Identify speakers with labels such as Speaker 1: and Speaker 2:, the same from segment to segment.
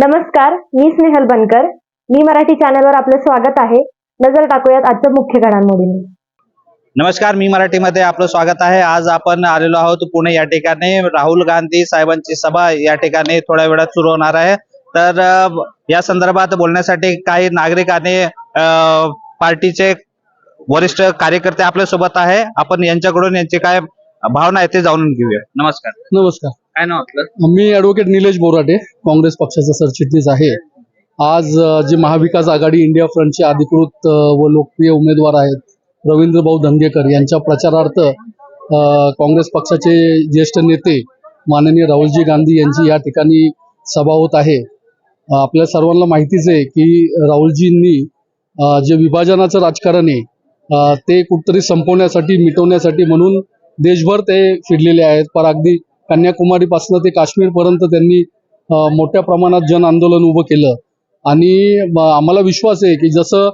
Speaker 1: नमस्कार मी स्नेहल बनकर. मी मराठी चॅनलवर आपलं स्वागत आहे. नजर टाकूयात आजच्या मुख्य घडामोडींनी.
Speaker 2: नमस्कार मी मराठीमध्ये आपलं स्वागत आहे. आज आपण आलेलो आहोत पुणे या ठिकाणी. राहुल गांधी साहेबांची सभा या ठिकाणी थोड्या वेळात सुरू होणार आहे. तर या संदर्भात बोलण्यासाठी काही नागरिक आणि अ, पार्टीचे वरिष्ठ कार्यकर्ते आपल्यासोबत आहे. आपण यांच्याकडून यांची काय भावना आहे ते जाणून घेऊया. नमस्कार.
Speaker 3: नमस्कार.
Speaker 2: काय नाव आपलं?
Speaker 3: मी ऍडव्होकेट निलेश बोराटे काँग्रेस पक्षाचा सरचिटणीस आहे. आज जे महाविकास आघाडी इंडिया फ्रंटचे अधिकृत व लोकप्रिय उमेदवार आहेत रवींद्र भाऊ धंगेकर यांच्या प्रचारार्थ काँग्रेस पक्षाचे ज्येष्ठ नेते माननीय राहुलजी गांधी यांची या ठिकाणी सभा होत आहे. आपल्या सर्वांना माहितीच आहे की राहुलजींनी जे विभाजनाचं राजकारण आहे ते कुठतरी संपवण्यासाठी मिटवण्यासाठी म्हणून देशभर ते फिरलेले आहेत. पर अगदी कन्याकुमारीपासून ते काश्मीरपर्यंत त्यांनी मोठ्या प्रमाणात जन आंदोलन उभं केलं. आणि आम्हाला विश्वास आहे की जसं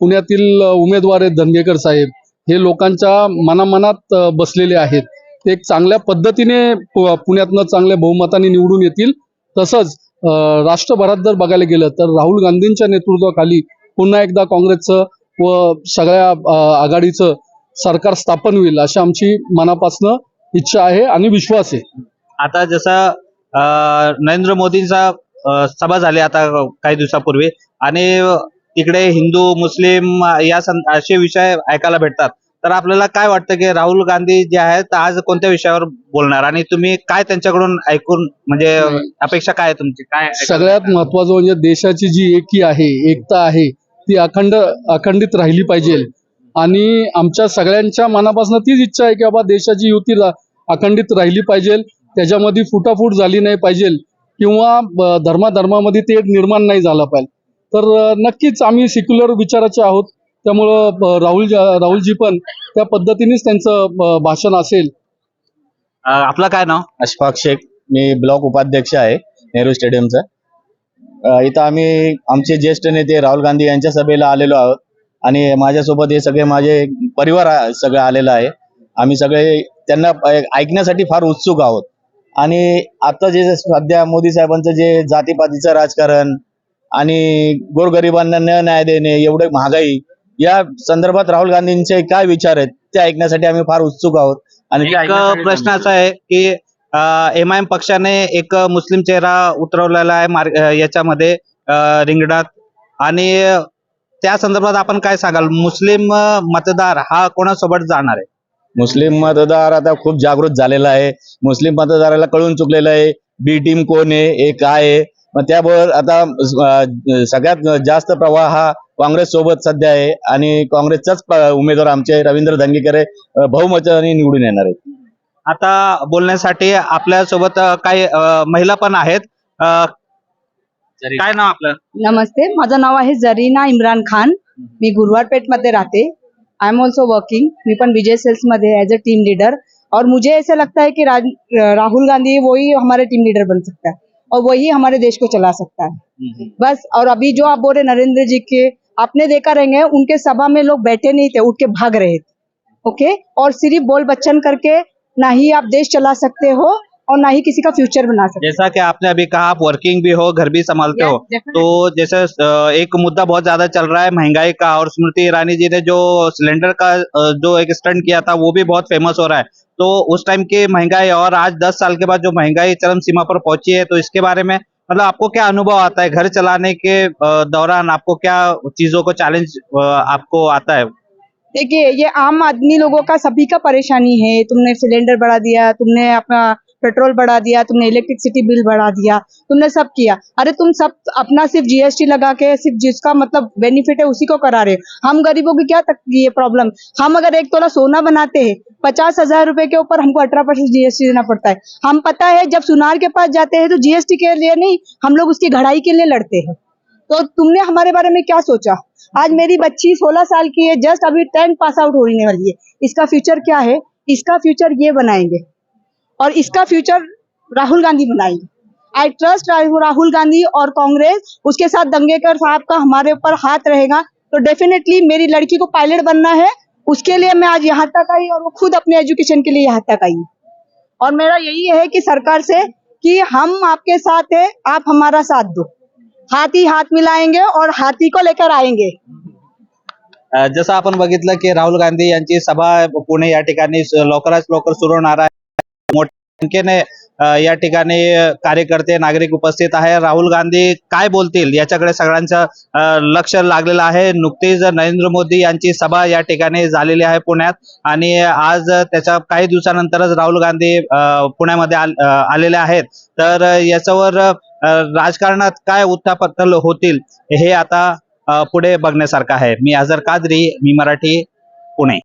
Speaker 3: पुण्यातील उमेदवार आहेत धनगेकर साहेब हे लोकांच्या मनामनात बसलेले आहेत. ते एक चांगल्या पद्धतीने पुण्यातनं चांगल्या बहुमताने निवडून येतील. तसंच राष्ट्रभरात जर बघायला गेलं तर राहुल गांधींच्या नेतृत्वाखाली पुन्हा एकदा काँग्रेसचं व सगळ्या आघाडीचं सरकार स्थापन होईल अशी आमची मनापासनं इच्छा आहे आणि विश्वास आहे.
Speaker 2: आता जसं अ, नरेंद्र मोदींचा अ, सभा झाली आता काही दिवसापूर्वी आणि तिकडे हिंदू मुस्लिम या सं- असे विषय ऐकायला भेटतात. तर आपल्याला काय वाटतं की राहुल गांधी जे आहेत आज कोणत्या विषयावर बोलणार? आणि तुम्ही काय त्यांच्याकडून ऐकून म्हणजे अपेक्षा काय आहे तुमची? काय ऐकायला
Speaker 3: सगळ्यात महत्वाचं म्हणजे देशाची जी एकी आहे एकता आहे ती अखंड अखंडित राहिली पाहिजे. आणि आमच्या सगळ्यांच्या मनापासून तीच इच्छा आहे की बाबा देशाची युती रा- अखंडित राहिली पाहिजे त्याच्यामध्ये फुटाफूट झाली नाही पाहिजे किंवा धर्माधर्मामध्ये ते निर्माण नाही झाला पाहिजे. तर नक्कीच आम्ही सेक्युलर विचाराचे आहोत. त्यामुळं राहुल राहुलजी पण त्या पद्धतीनेच त्यांचं भाषण असेल.
Speaker 2: आपलं काय नाव?
Speaker 4: अशफाक शेख. मी ब्लॉक उपाध्यक्ष आहे नेहरू स्टेडियमचा. इथं आम्ही आमचे ज्येष्ठ नेते राहुल गांधी यांच्या सभेला आलेलो आहोत. आणि माझ्यासोबत हे सगळे माझे परिवार सगळं आलेलं आहे. आम्ही सगळे त्यांना ऐकण्यासाठी फार उत्सुक आहोत. आणि आता जे सध्या मोदी साहेबांचं जे जातीपातीचं राजकारण आणि गोरगरिबांना न न्याय देणे एवढे महागाई या संदर्भात राहुल गांधींचे काय विचार आहेत ते ऐकण्यासाठी आम्ही फार उत्सुक आहोत. आणि
Speaker 2: एक प्रश्न असा आहे की एम आय एम पक्षाने एक मुस्लिम चेहरा उतरवलेला आहे याच्यामध्ये रिंगणात. आणि त्या संदर्भात आपण काय सांगाल? मुस्लिम मतदार हा कोणासोबत जाणार आहे?
Speaker 4: मुस्लिम मतदार आता खूप जागृत झालेला आहे. मुस्लिम मतदाराला कळून चुकलेलं आहे. बी टीम कोण आहे? हे काय आहे? मग त्याबरोबर आता सगळ्यात जास्त प्रवाह हा काँग्रेस सोबत सध्या आहे. आणि काँग्रेसचाच उमेदवार आमचे रवींद्र धंगेकर बहुमताने निवडून येणार आहेत.
Speaker 2: आता बोलण्यासाठी आपल्यासोबत काही महिला पण आहेत. काय नाव आपलं?
Speaker 5: नमस्ते माझं नाव आहे जरीना इम्रान खान. मी गुरुवारपेठ मध्ये राहते. आई एम ऑल्सो वर्किंग मी पण विजय सेल्स मध्ये एज अ टीम लीडर और मुझे ऐसा लगता है कि राहुल गांधी वही हमारे टीम लीडर बन सकता है और वही हमारे देश को चला सकता है। बस और अभी जो आप बोल रहे नरेंद्र जी के आपने देखा रहेंगे उनके सभा में लोग बैठे नहीं थे उठ के भाग रहे थे। ओके और सिर्फ़ बोल बच्चन करके ना ही आप देश चला सकते हो और ना ही किसी का फ्यूचर बना सकते।
Speaker 2: जैसा कि आपने अभी कहा आप वर्किंग भी हो घर भी संभालते
Speaker 5: Yes,
Speaker 2: हो
Speaker 5: definitely.
Speaker 2: तो जैसे एक मुद्दा बहुत ज़्यादा चल रहा है महँगाई का और स्मृति ईरानी जी ने जो सिलेंडर का जो एक स्टंट किया था वो भी बहुत फ़ेमस हो रहा है। तो उस टाइम की महँगाई और आज दस साल के बाद जो महँगाई चरम सीमा पर पहुँची है तो इसके बारे में मतलब आपको क्या अनुभव आता है घर चलाने के दौरान? आपको क्या चीज़ों को चैलेंज आपको आता है?
Speaker 5: देखिए ये आम आदमी लोगों का सभी का परेशानी है। तुमने सिलेंडर बढ़ा दिया तुमने अपना पेट्रोल बढ़ा दिया, तुमने इलेक्ट्रिसिटी बिल बढ़ा दिया, तुमने सब किया। अरे तुम सब अपना सिर्फ़ जीएसटी लगा के, सिर्फ़ जिसका मतलब बेनिफिट है उसी को करा रहे हम गरीबों की क्या तक ये प्रॉब्लम हम अगर एक तोला सोना बनाते हैं, पचास हज़ार रुपए के ऊपर हमको अठारह परसेंट जीएसटी देना पड़ता है। हम पता है जब सुनार के पास जाते हैं तो जीएसटी के लिए नहीं, हम लोग उसकी घड़ाई के लिए लड़ते हैं। तो तुमने हमारे बारे में क्या सोचा? आज मेरी बच्ची सोलह साल की है जस्ट अभी टेंथ पास आउट होने वाली है। इसका फ्यूचर क्या है? इसका फ्यूचर ये बनाएँगे। और इसका फ्यूचर राहुल गांधी बनाएँगे। आई ट्रस्ट राहुल गांधी और कांग्रेस, उसके साथ दंगेकर साहब का हमारे ऊपर हाथ रहेगा। तो डेफिनेटली मेरी लड़की को पायलट बनना है, उसके लिए मैं आज यहाँ तक आई और वो खुद अपने एजुकेशन के लिए यहाँ तक आई। और मेरा यही है कि सरकार से कि हम आपके साथ है, आप हमारा साथ दो। हाथ हाथ मिलाएँगे और हाथी को लेकर आएँगे।
Speaker 2: जसं आपण बघितलं की राहुल गांधी सभा पुणे या स- लवकरात लवकर सुरू होणार आहे. संख्येने या ठिकाणी कार्यकर्ते नागरिक उपस्थित आहे राहुल गांधी काय बोलतील? याच्याकडे सगळ्यांचं लक्ष लागलेलं आहे. नुकतीच नरेंद्र मोदी यांची सभा या ठिकाणी झालेली आहे पुण्यात. आणि आज त्याच्या काही दिवसानंतरच राहुल गांधी पुण्यामध्ये आलेले आहेत. तर याच्यावर राजकारणात काय उत्थापत होतील हे आता पुढे बघण्यासारखं आहे. मी अझर कादरी मी मराठी.